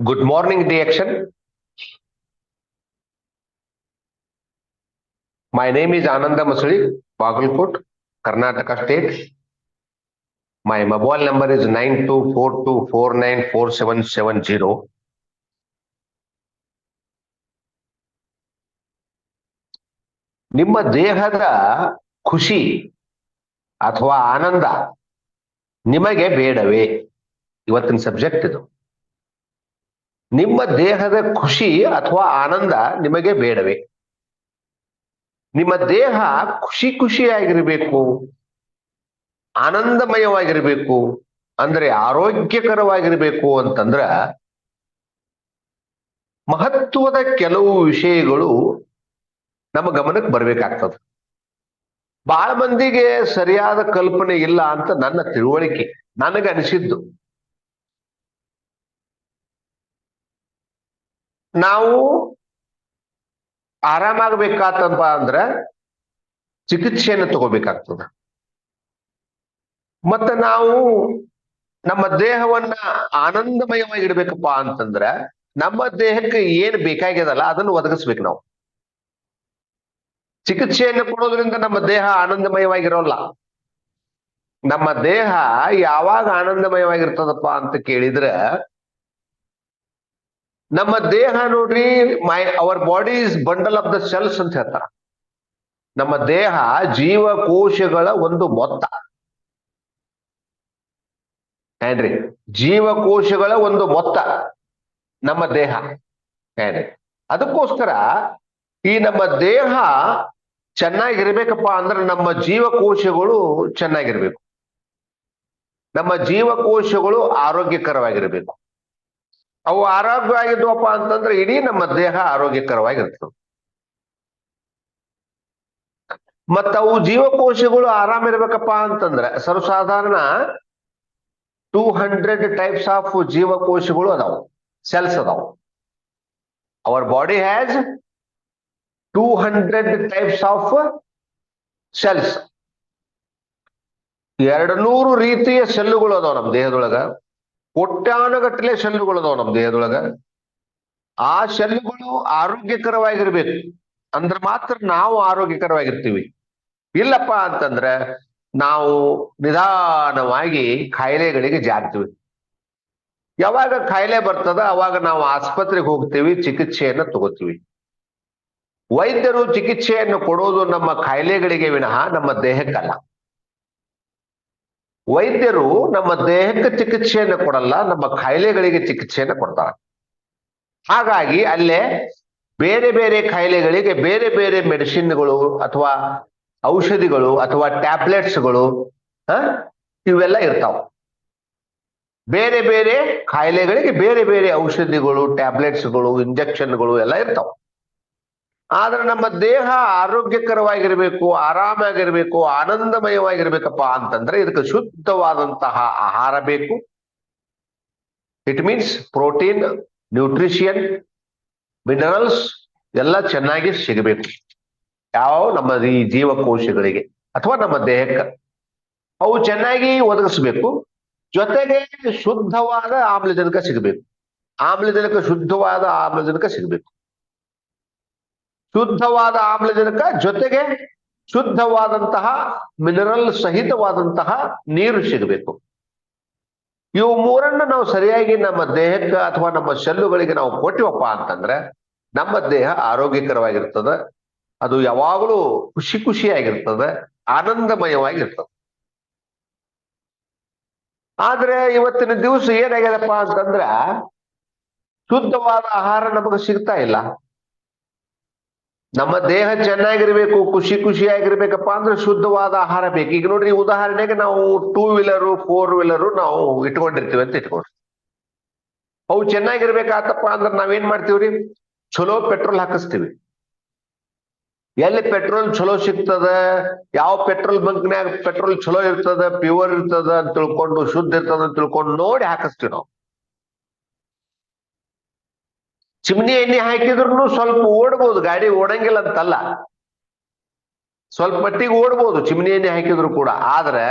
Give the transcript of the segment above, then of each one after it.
Good morning, the action. My name is Ananda Masuri, Bagalkot, Karnataka State. My mobile number is nine two four two four nine four seven seven zero. ನಿಮ್ಮ ದೇಹದ ಖುಷಿ ಅಥವಾ ಆನಂದ ನಿಮಗೆ ಬೇಡವೇ ಇವತ್ತಿನ subject ಇದು ನಿಮ್ಮ ದೇಹದ ಖುಷಿ ಅಥವಾ ಆನಂದ ನಿಮಗೆ ಬೇಡವೇ. ನಿಮ್ಮ ದೇಹ ಖುಷಿ ಖುಷಿಯಾಗಿರಬೇಕು, ಆನಂದಮಯವಾಗಿರಬೇಕು, ಅಂದ್ರೆ ಆರೋಗ್ಯಕರವಾಗಿರಬೇಕು ಅಂತಂದ್ರ ಮಹತ್ವದ ಕೆಲವು ವಿಷಯಗಳು ನಮ್ಮ ಗಮನಕ್ಕೆ ಬರಬೇಕಾಗ್ತದ. ಬಹಳ ಮಂದಿಗೆ ಸರಿಯಾದ ಕಲ್ಪನೆ ಇಲ್ಲ ಅಂತ ನನ್ನ ತಿಳುವಳಿಕೆ ನನಗೆ ನಾವು ಆರಾಮಾಗಬೇಕಾತಪ್ಪ ಅಂದ್ರ ಚಿಕಿತ್ಸೆಯನ್ನು ತಗೋಬೇಕಾಗ್ತದ. ಮತ್ತೆ ನಾವು ನಮ್ಮ ದೇಹವನ್ನ ಆನಂದಮಯವಾಗಿ ಇಡ್ಬೇಕಪ್ಪ ಅಂತಂದ್ರ ನಮ್ಮ ದೇಹಕ್ಕೆ ಏನ್ ಬೇಕಾಗ್ಯದಲ್ಲ ಅದನ್ನು ಒದಗಿಸ್ಬೇಕು ನಾವು. ಚಿಕಿತ್ಸೆಯನ್ನು ಕೊಡೋದ್ರಿಂದ ನಮ್ಮ ದೇಹ ಆನಂದಮಯವಾಗಿರೋಲ್ಲ. ನಮ್ಮ ದೇಹ ಯಾವಾಗ ಆನಂದಮಯವಾಗಿರ್ತದಪ್ಪ ಅಂತ ಕೇಳಿದ್ರ ನಮ್ಮ ದೇಹ ನೋಡ್ರಿ ಮೈ our body is bundle of the cells ಅಂತ ಹೇಳ್ತಾರ. ನಮ್ಮ ದೇಹ ಜೀವಕೋಶಗಳ ಒಂದು ಮೊತ್ತ. ಏನ್ರಿ? ಜೀವಕೋಶಗಳ ಒಂದು ಮೊತ್ತ ನಮ್ಮ ದೇಹ. ಏನ್ರಿ? ಅದಕ್ಕೋಸ್ಕರ ಈ ನಮ್ಮ ದೇಹ ಚೆನ್ನಾಗಿರ್ಬೇಕಪ್ಪ ಅಂದ್ರೆ ನಮ್ಮ ಜೀವಕೋಶಗಳು ಚೆನ್ನಾಗಿರ್ಬೇಕು. ನಮ್ಮ ಜೀವಕೋಶಗಳು ಆರೋಗ್ಯಕರವಾಗಿರ್ಬೇಕು. ಅವು ಆರೋಗ್ಯವಾಗಿದ್ವಪ್ಪ ಅಂತಂದ್ರೆ ಇಡೀ ನಮ್ಮ ದೇಹ ಆರೋಗ್ಯಕರವಾಗಿರ್ತದೆ. ಮತ್ತ ಅವು ಜೀವಕೋಶಗಳು ಆರಾಮ ಇರ್ಬೇಕಪ್ಪ ಅಂತಂದ್ರೆ ಸರ್ವಸಾಧಾರಣ ಟೂ ಹಂಡ್ರೆಡ್ ಟೈಪ್ಸ್ ಆಫ್ ಜೀವಕೋಶಗಳು ಅದಾವ ಸೆಲ್ಸ್ ಅದಾವ. Our body has two hundred types of cells ಎರಡು ನೂರು ರೀತಿಯ ಸೆಲ್ಲುಗಳು ಅದಾವ ನಮ್ಮ ದೇಹದೊಳಗ. ಕೋಟ್ಯಾನುಗಟ್ಟಲೆ ಸೆಲ್ಲುಗಳು ಅದಾವ ನಮ್ಮ ದೇಹದೊಳಗ. ಆ ಸೆಲ್ಲುಗಳು ಆರೋಗ್ಯಕರವಾಗಿರ್ಬೇಕು. ಅಂದ್ರೆ ಮಾತ್ರ ನಾವು ಆರೋಗ್ಯಕರವಾಗಿರ್ತೀವಿ. ಇಲ್ಲಪ್ಪ ಅಂತಂದ್ರ ನಾವು ನಿಧಾನವಾಗಿ ಕಾಯಿಲೆಗಳಿಗೆ ಜಾರ್ತೀವಿ. ಯಾವಾಗ ಕಾಯಿಲೆ ಬರ್ತದ ಅವಾಗ ನಾವು ಆಸ್ಪತ್ರೆಗೆ ಹೋಗ್ತೀವಿ, ಚಿಕಿತ್ಸೆಯನ್ನ ತಗೋತೀವಿ. ವೈದ್ಯರು ಚಿಕಿತ್ಸೆಯನ್ನು ಕೊಡೋದು ನಮ್ಮ ಕಾಯಿಲೆಗಳಿಗೆ ವಿನಃ ನಮ್ಮ ದೇಹಕ್ಕಲ್ಲ. ವೈದ್ಯರು ನಮ್ಮ ದೇಹಕ್ಕೆ ಚಿಕಿತ್ಸೆಯನ್ನು ಕೊಡಲ್ಲ, ನಮ್ಮ ಕಾಯಿಲೆಗಳಿಗೆ ಚಿಕಿತ್ಸೆಯನ್ನು ಕೊಡ್ತಾರೆ. ಹಾಗಾಗಿ ಅಲ್ಲೇ ಬೇರೆ ಬೇರೆ ಕಾಯಿಲೆಗಳಿಗೆ ಬೇರೆ ಬೇರೆ ಮೆಡಿಸಿನ್ಗಳು ಅಥವಾ ಔಷಧಿಗಳು ಅಥವಾ ಟ್ಯಾಬ್ಲೆಟ್ಸ್ಗಳು ಇವೆಲ್ಲ ಇರ್ತಾವ. ಬೇರೆ ಬೇರೆ ಕಾಯಿಲೆಗಳಿಗೆ ಬೇರೆ ಬೇರೆ ಔಷಧಿಗಳು, ಟ್ಯಾಬ್ಲೆಟ್ಸ್ಗಳು, ಇಂಜೆಕ್ಷನ್ಗಳು ಎಲ್ಲ ಇರ್ತಾವ. ಆದ್ರೆ ನಮ್ಮ ದೇಹ ಆರೋಗ್ಯಕರವಾಗಿರಬೇಕು, ಆರಾಮಾಗಿರಬೇಕು, ಆನಂದಮಯವಾಗಿರ್ಬೇಕಪ್ಪ ಅಂತಂದ್ರೆ ಇದಕ್ಕೆ ಶುದ್ಧವಾದಂತಹ ಆಹಾರ ಬೇಕು. It means protein nutrition minerals ಎಲ್ಲ ಚೆನ್ನಾಗಿ ಸಿಗಬೇಕು. ಯಾವ ನಮ್ಮ ಈ ಜೀವಕೋಶಗಳಿಗೆ ಅಥವಾ ನಮ್ಮ ದೇಹಕ್ಕೆ. ಅವು ಚೆನ್ನಾಗಿ ಒದಗಿಸ್ಬೇಕು. ಜೊತೆಗೆ ಶುದ್ಧವಾದ ಆಮ್ಲಜನಕ ಸಿಗಬೇಕು. ಆಮ್ಲಜನಕ ಶುದ್ಧವಾದ ಆಮ್ಲಜನಕ ಸಿಗಬೇಕು. ಶುದ್ಧವಾದ ಆಮ್ಲಜನಕ ಜೊತೆಗೆ ಶುದ್ಧವಾದಂತಹ ಮಿನರಲ್ ಸಹಿತವಾದಂತಹ ನೀರು ಸಿಗಬೇಕು. ಇವು ಮೂರನ್ನ ನಾವು ಸರಿಯಾಗಿ ನಮ್ಮ ದೇಹಕ್ಕೆ ಅಥವಾ ನಮ್ಮ ಸೆಲ್ಲುಗಳಿಗೆ ನಾವು ಕೊಟ್ಟಿವಪ್ಪ ಅಂತಂದ್ರೆ ನಮ್ಮ ದೇಹ ಆರೋಗ್ಯಕರವಾಗಿರ್ತದೆ. ಅದು ಯಾವಾಗಲೂ ಖುಷಿ ಖುಷಿಯಾಗಿರ್ತದೆ, ಆನಂದಮಯವಾಗಿರ್ತದೆ. ಆದ್ರೆ ಇವತ್ತಿನ ದಿವಸ ಏನಾಗ್ಯದಪ್ಪ ಅಂತಂದ್ರ ಶುದ್ಧವಾದ ಆಹಾರ ನಮಗೆ ಸಿಗ್ತಾ ಇಲ್ಲ. ನಮ್ಮ ದೇಹ ಚೆನ್ನಾಗಿರ್ಬೇಕು, ಖುಷಿ ಖುಷಿಯಾಗಿರ್ಬೇಕಪ್ಪ ಅಂದ್ರೆ ಶುದ್ಧವಾದ ಆಹಾರ ಬೇಕು. ಈಗ ನೋಡ್ರಿ, ಉದಾಹರಣೆಗೆ ನಾವು ಟೂ ವೀಲರು ಫೋರ್ ವೀಲರು ನಾವು ಇಟ್ಕೊಂಡಿರ್ತೀವಿ ಅಂತ ಇಟ್ಕೊಡ್ರಿ. ಅವು ಚೆನ್ನಾಗಿರ್ಬೇಕಾತಪ್ಪ ಅಂದ್ರೆ ನಾವೇನ್ ಮಾಡ್ತೀವ್ರಿ? ಚಲೋ ಪೆಟ್ರೋಲ್ ಹಾಕಿಸ್ತೀವಿ. ಎಲ್ಲಿ ಪೆಟ್ರೋಲ್ ಚಲೋ ಸಿಗ್ತದ? ಯಾವ ಪೆಟ್ರೋಲ್ ಬಂಕ್ನ್ಯಾಗ ಪೆಟ್ರೋಲ್ ಚಲೋ ಇರ್ತದ? ಪ್ಯೂರ್ ಇರ್ತದ ಅಂತ ತಿಳ್ಕೊಂಡು, ಶುದ್ಧ ಇರ್ತದ ಅಂತ ತಿಳ್ಕೊಂಡು ನೋಡಿ ಹಾಕಿಸ್ತೀವಿ ನಾವು. ಚಿಮ್ನಿ ಎಣ್ಣೆ ಹಾಕಿದ್ರು ಸ್ವಲ್ಪ ಓಡ್ಬೋದು, ಗಾಡಿ ಓಡಂಗಿಲ್ಲ ಅಂತಲ್ಲ. ಸ್ವಲ್ಪ ಮಟ್ಟಿಗೆ ಓಡ್ಬೋದು ಚಿಮ್ನಿ ಎಣ್ಣೆ ಹಾಕಿದ್ರು ಕೂಡ. ಆದ್ರೆ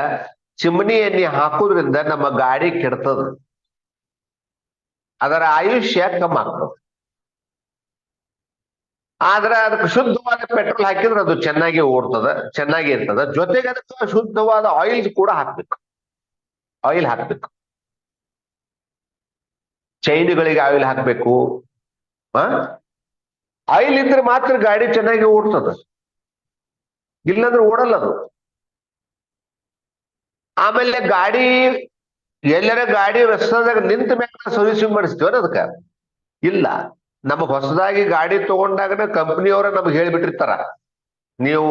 ಚಿಮ್ನಿ ಎಣ್ಣೆ ಹಾಕೋದ್ರಿಂದ ನಮ್ಮ ಗಾಡಿ ಕೆಡ್ತದ. ಅದರ ಆಯುಷ್ಯ ಕಮ್ಮ ಆಗ್ತದೆ. ಆದ್ರೆ ಅದಕ್ಕೆ ಶುದ್ಧವಾದ ಪೆಟ್ರೋಲ್ ಹಾಕಿದ್ರೆ ಅದು ಚೆನ್ನಾಗಿ ಓಡ್ತದ, ಚೆನ್ನಾಗಿ ಇರ್ತದ. ಜೊತೆಗೆ ಅದಕ್ಕೆ ಶುದ್ಧವಾದ ಆಯಿಲ್ ಕೂಡ ಹಾಕ್ಬೇಕು. ಆಯಿಲ್ ಹಾಕ್ಬೇಕು. ಚೈನ್ಗಳಿಗೆ ಆಯಿಲ್ ಹಾಕ್ಬೇಕು. ಆಯಿಲ್ ಇದ್ರೆ ಮಾತ್ರ ಗಾಡಿ ಚೆನ್ನಾಗಿ ಓಡ್ತದ. ಇಲ್ಲಂದ್ರೆ ಓಡಲ್ಲ ಅದು. ಆಮೇಲೆ ಗಾಡಿ, ಎಲ್ಲರ ಗಾಡಿ ರಸ್ತದಾಗ ನಿಂತ ಮೇಲೆ ಸರ್ವಿಸಿಂಗ್ ಮಾಡಿಸ್ತೀವ ಅದಕ್ಕ? ಇಲ್ಲ. ನಮಗ್ ಹೊಸದಾಗಿ ಗಾಡಿ ತಗೊಂಡಾಗನ ಕಂಪ್ನಿಯವ್ರ ನಮ್ಗೆ ಹೇಳ್ಬಿಟ್ಟಿರ್ತಾರ. ನೀವು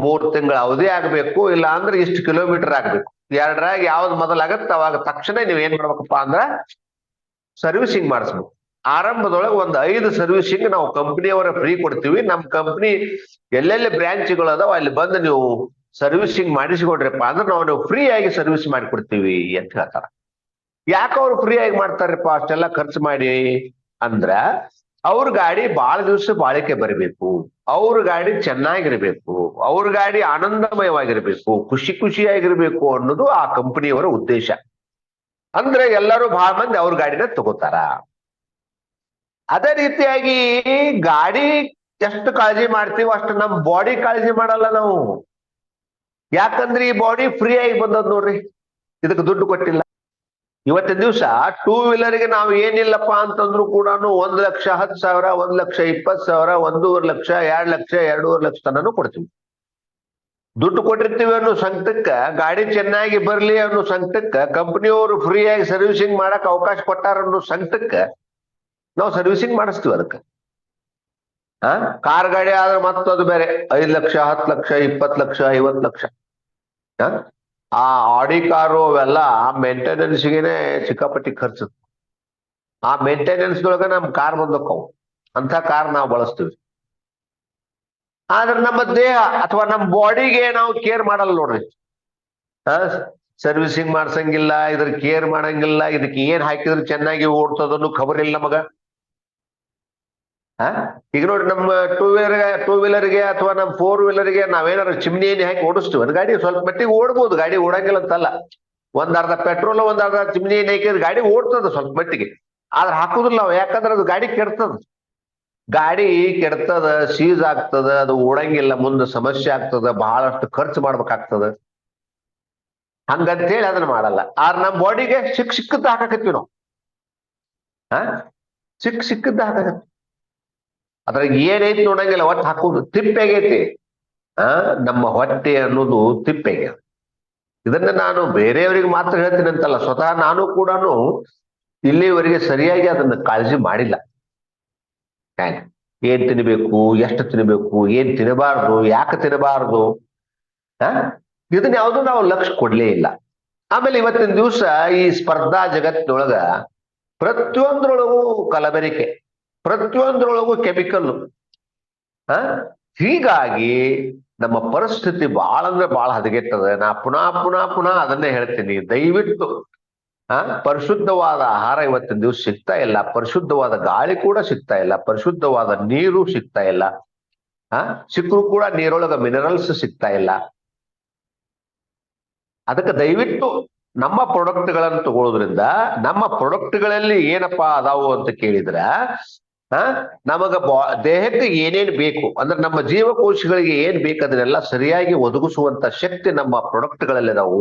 ಮೂರ್ ತಿಂಗಳ ಅವಧಿ ಆಗ್ಬೇಕು ಇಲ್ಲ ಅಂದ್ರೆ ಇಷ್ಟು ಕಿಲೋಮೀಟರ್ ಆಗ್ಬೇಕು. ಎರಡರಾಗ ಯಾವ್ದು ಮೊದಲಾಗತ್ತೆ, ಅವಾಗ ತಕ್ಷಣ ನೀವ್ ಏನ್ ಮಾಡ್ಬೇಕಪ್ಪ ಅಂದ್ರ ಸರ್ವಿಸಿಂಗ್ ಮಾಡಿಸ್ಬೇಕು. ಆರಂಭದೊಳಗೆ ಒಂದು ಐದು ಸರ್ವಿಸಿಂಗ್ ನಾವು ಕಂಪನಿಯವರ ಫ್ರೀ ಕೊಡ್ತೀವಿ. ನಮ್ಮ ಕಂಪ್ನಿ ಎಲ್ಲೆಲ್ಲಿ ಬ್ರಾಂಚ್ಗಳು ಅದಾವ ಅಲ್ಲಿ ಬಂದು ನೀವು ಸರ್ವಿಸಿಂಗ್ ಮಾಡಿಸಿಕೊಡ್ರಪ್ಪ ಅಂದ್ರೆ ನಾವು ನೀವು ಫ್ರೀ ಆಗಿ ಸರ್ವಿಸ್ ಮಾಡಿಕೊಡ್ತೀವಿ ಅಂತ ಹೇಳ್ತಾರ. ಯಾಕೆ ಅವ್ರು ಫ್ರೀ ಆಗಿ ಮಾಡ್ತಾರಪ್ಪ? ಅಷ್ಟೆಲ್ಲ ಖರ್ಚು ಮಾಡಿ ಅಂದ್ರ ಅವ್ರ ಗಾಡಿ ಬಹಳ ದಿವಸ ಬಾಳಿಕೆ ಬರಬೇಕು. ಅವ್ರ ಗಾಡಿ ಚೆನ್ನಾಗಿರ್ಬೇಕು. ಅವ್ರ ಗಾಡಿ ಆನಂದಮಯವಾಗಿರ್ಬೇಕು. ಖುಷಿ ಖುಷಿಯಾಗಿರ್ಬೇಕು ಅನ್ನೋದು ಆ ಕಂಪನಿಯವರ ಉದ್ದೇಶ. ಅಂದ್ರೆ ಎಲ್ಲರೂ ಬಹಳ ಮಂದಿ ಅವ್ರ ಗಾಡಿನ ತಗೋತಾರ. ಅದೇ ರೀತಿಯಾಗಿ ಗಾಡಿ ಎಷ್ಟು ಕಾಳಜಿ ಮಾಡ್ತೀವೋ ಅಷ್ಟು ನಮ್ ಬಾಡಿ ಕಾಳಜಿ ಮಾಡಲ್ಲ ನಾವು. ಯಾಕಂದ್ರೆ ಈ ಬಾಡಿ ಫ್ರೀ ಆಗಿ ಬಂದದ್ ನೋಡ್ರಿ. ಇದಕ್ಕೆ ದುಡ್ಡು ಕೊಟ್ಟಿಲ್ಲ. ಇವತ್ತಿನ ದಿವಸ ಟೂ ವೀಲರ್ಗೆ ನಾವು ಏನಿಲ್ಲಪ್ಪ ಅಂತಂದ್ರು ಕೂಡ ಒಂದ್ ಲಕ್ಷ ಹತ್ತು ಸಾವಿರ, ಒಂದ್ ಲಕ್ಷ ಇಪ್ಪತ್ ಸಾವಿರ, ಒಂದೂವರೆ ಲಕ್ಷ, ಎರಡ್ ಲಕ್ಷ, ಎರಡೂವರೆ ಲಕ್ಷ ತನನು ಕೊಡ್ತೀವಿ. ದುಡ್ಡು ಕೊಟ್ಟಿರ್ತೀವಿ ಅನ್ನೋ ಸಂಕಟಕ್ಕ, ಗಾಡಿ ಚೆನ್ನಾಗಿ ಬರ್ಲಿ ಅನ್ನೋ ಸಂಕಟಕ್ಕ ಕಂಪನಿಯವರು ಫ್ರೀ ಆಗಿ ಸರ್ವಿಸಿಂಗ್ ಮಾಡಕ್ ಅವಕಾಶ ಕೊಟ್ಟಾರ ಅನ್ನೋ ಸಂಕಟಕ್ಕ ನಾವು ಸರ್ವಿಸಿಂಗ್ ಮಾಡಿಸ್ತೀವಿ ಅದಕ್ಕೆ. ಆ? ಕಾರ್ ಗಾಡಿ ಆದ್ರೆ ಮತ್ತದು ಬೇರೆ. ಐದ್ ಲಕ್ಷ, ಹತ್ತು ಲಕ್ಷ ಇಪ್ಪತ್ ಲಕ್ಷ ಐವತ್ ಲಕ್ಷ. ಆ? ಆ ಆಡಿ ಕಾರು ಅವೆಲ್ಲ ಮೇಂಟೆನೆನ್ಸ್ಗೆನೆ ಸಿಕ್ಕಾಪಟ್ಟಿ ಖರ್ಚು. ಆ ಮೇಂಟೆನೆನ್ಸ್ ಒಳಗೆ ನಮ್ ಕಾರ್ ಬಂದಕ್ಕವು. ಅಂತ ಕಾರ್ ನಾವು ಬಳಸ್ತೀವಿ. ಆದ್ರೆ ನಮ್ಮ ದೇಹ ಅಥವಾ ನಮ್ಮ ಬಾಡಿಗೆ ನಾವು ಕೇರ್ ಮಾಡಲ್ಲ ನೋಡ್ರಿ. ಸರ್ವಿಸಿಂಗ್ ಮಾಡ್ಸಂಗಿಲ್ಲ, ಇದ್ರ ಕೇರ್ ಮಾಡಂಗಿಲ್ಲ, ಇದಕ್ಕೆ ಏನ್ ಹಾಕಿದ್ರೆ ಚೆನ್ನಾಗಿ ಓಡ್ತದನ್ನು ಖಬರ್ ಇಲ್ಲ ನಮಗ. ಆ ಈಗ ನೋಡಿ ನಮ್ಮ ಟೂ ವೀಲರ್ ಟೂ ವೀಲರ್ಗೆ ಅಥವಾ ನಮ್ಮ ಫೋರ್ ವೀಲರ್ಗೆ ನಾವೇನಾರು ಚಿಮ್ನಿ ಏನಿ ಹಾಕಿ ಓಡಿಸ್ತೀವಿ. ಒಂದು ಗಾಡಿ ಸ್ವಲ್ಪ ಮಟ್ಟಿಗೆ ಓಡ್ಬೋದು. ಗಾಡಿ ಓಡಂಗಿಲ್ಲ ಅಂತಲ್ಲ. ಒಂದ್ ಅರ್ಧ ಪೆಟ್ರೋಲ್ ಒಂದ್ ಅರ್ಧ ಚಿಮ್ನಿ ಹಾಕಿದ್ರೆ ಗಾಡಿ ಓಡ್ತದ ಸ್ವಲ್ಪ ಮಟ್ಟಿಗೆ. ಆದ್ರೆ ಹಾಕುದಿಲ್ಲ ನಾವು ಯಾಕಂದ್ರೆ ಅದು ಗಾಡಿ ಕೆಡ್ತದ. ಗಾಡಿ ಕೆಡ್ತದ ಸೀಸ್ ಆಗ್ತದ, ಅದು ಓಡಂಗಿಲ್ಲ, ಮುಂದೆ ಸಮಸ್ಯೆ ಆಗ್ತದ, ಬಹಳಷ್ಟು ಖರ್ಚು ಮಾಡ್ಬೇಕಾಗ್ತದ. ಹಂಗಂತೇಳಿ ಅದನ್ನ ಮಾಡಲ್ಲ. ಆದ್ರೆ ನಮ್ಮ ಬಾಡಿಗೆ ಸಿಕ್ ಸಿಕ್ಕದ್ದು ಹಾಕಕತ್ತೀವಿ ನಾವು. ಹಾ? ಸಿಕ್ ಸಿಕ್ಕದ್ದು ಹಾಕಕತ್ತೀವಿ. ಅದ್ರಾಗ ಏನೈತಿ ನೋಡಂಗಿಲ್ಲ ಹೊಟ್ಟೆ ಹಾಕೋದು ತಿಪ್ಪೆಗೈತಿ ಆ, ನಮ್ಮ ಹೊಟ್ಟೆ ಅನ್ನೋದು ತಿಪ್ಪೆಗೆ ಇದನ್ನ ನಾನು ಬೇರೆಯವರಿಗೆ ಮಾತ್ರ ಹೇಳ್ತೀನಿ ಅಂತಲ್ಲ ಸ್ವತಃ ನಾನು ಕೂಡ ಇಲ್ಲಿವರೆಗೆ ಸರಿಯಾಗಿ ಅದನ್ನ ಕಾಳಜಿ ಮಾಡಿಲ್ಲ. ಏನ್ ತಿನ್ಬೇಕು, ಎಷ್ಟು ತಿನ್ಬೇಕು, ಏನ್ ತಿನ್ನಬಾರ್ದು ಯಾಕೆ ತಿನ್ನಬಾರ್ದು ಆ, ಇದನ್ನ ಯಾವುದು ನಾವು ಲಕ್ಷ ಕೊಡ್ಲೇ ಇಲ್ಲ. ಆಮೇಲೆ ಇವತ್ತಿನ ದಿವಸ ಈ ಸ್ಪರ್ಧಾ ಜಗತ್ತಿನೊಳಗ ಪ್ರತಿಯೊಂದ್ರೊಳಗೂ ಕಲಬೆರಿಕೆ. ಪ್ರತಿಯೊಂದ್ರೊಳಗೂ ಕೆಮಿಕಲ್. ಆ ಹೀಗಾಗಿ ನಮ್ಮ ಪರಿಸ್ಥಿತಿ ಬಹಳ ಅಂದ್ರೆ ಬಹಳ ಹದಗೆಟ್ಟದ. ನಾ ಪುನಃ ಪುನಃ ಪುನಃ ಅದನ್ನೇ ಹೇಳ್ತೀನಿ. ದಯವಿಟ್ಟು ಆ ಪರಿಶುದ್ಧವಾದ ಆಹಾರ ಇವತ್ತಿನ ದಿವಸ ಸಿಗ್ತಾ ಇಲ್ಲ. ಪರಿಶುದ್ಧವಾದ ಗಾಳಿ ಕೂಡ ಸಿಗ್ತಾ ಇಲ್ಲ. ಪರಿಶುದ್ಧವಾದ ನೀರು ಸಿಗ್ತಾ ಇಲ್ಲ. ಆ ಸಿಕ್ಕರು ಕೂಡ ನೀರೊಳಗ ಮಿನರಲ್ಸ್ ಸಿಗ್ತಾ ಇಲ್ಲ. ಅದಕ್ಕೆ ದಯವಿಟ್ಟು ನಮ್ಮ ಪ್ರಾಡಕ್ಟ್ಗಳನ್ನು ತಗೊಳ್ಳೋದ್ರಿಂದ ನಮ್ಮ ಪ್ರಾಡಕ್ಟ್ಗಳಲ್ಲಿ ಏನಪ್ಪಾ ಅದಾವು ಅಂತ ಕೇಳಿದ್ರ ನಮಗ ದೇಹಕ್ಕೆ ಏನೇನ್ ಬೇಕು, ಅಂದ್ರೆ ನಮ್ಮ ಜೀವಕೋಶಗಳಿಗೆ ಏನ್ ಬೇಕು ಅದನ್ನೆಲ್ಲ ಸರಿಯಾಗಿ ಒದಗಿಸುವಂತ ಶಕ್ತಿ ನಮ್ಮ ಪ್ರಾಡಕ್ಟ್ಗಳಲ್ಲಿ ನಾವು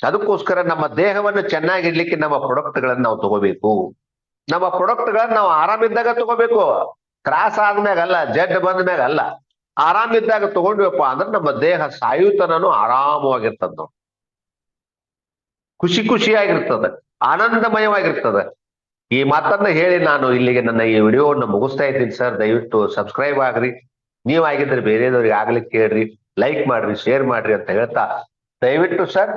ಅದಕ್ಕೋಸ್ಕರ ನಮ್ಮ ದೇಹವನ್ನು ಚೆನ್ನಾಗಿಡ್ಲಿಕ್ಕೆ ನಮ್ಮ ಪ್ರಾಡಕ್ಟ್ಗಳನ್ನ ನಾವು ತಗೋಬೇಕು. ನಮ್ಮ ಪ್ರಾಡಕ್ಟ್ಗಳನ್ನ ನಾವು ಆರಾಮಿದ್ದಾಗ ತಗೋಬೇಕು. ತ್ರಾಸ ಆದ್ಮ್ಯಾಗ ಅಲ್ಲ ಜಡ್ ಬಂದ ಮ್ಯಾಗ ಅಲ್ಲ. ಆರಾಮಿದ್ದಾಗ ತಗೊಂಡ್ವಪ್ಪ ಅಂದ್ರೆ ನಮ್ಮ ದೇಹ ಸಾಯುತನನು ಆರಾಮವಾಗಿರ್ತದ. ನಾವು ಖುಷಿ ಖುಷಿಯಾಗಿರ್ತದೆ, ಆನಂದಮಯವಾಗಿರ್ತದೆ. ಈ ಮಾತನ್ನ ಹೇಳಿ ನಾನು ಇಲ್ಲಿಗೆ ನನ್ನ ಈ ವಿಡಿಯೋವನ್ನು ಮುಗಿಸ್ತಾ ಇದ್ದೀನಿ ಸರ್. ದಯವಿಟ್ಟು ಸಬ್ಸ್ಕ್ರೈಬ್ ಆಗ್ರಿ. ನೀವಾಗಿದ್ರೆ ಬೇರೆದವ್ರಿಗೆ ಆಗ್ಲಿಕ್ಕೆ ಕೇಳ್ರಿ ಲೈಕ್ ಮಾಡ್ರಿ ಶೇರ್ ಮಾಡ್ರಿ ಅಂತ ಹೇಳ್ತಾ ದಯವಿಟ್ಟು ಸರ್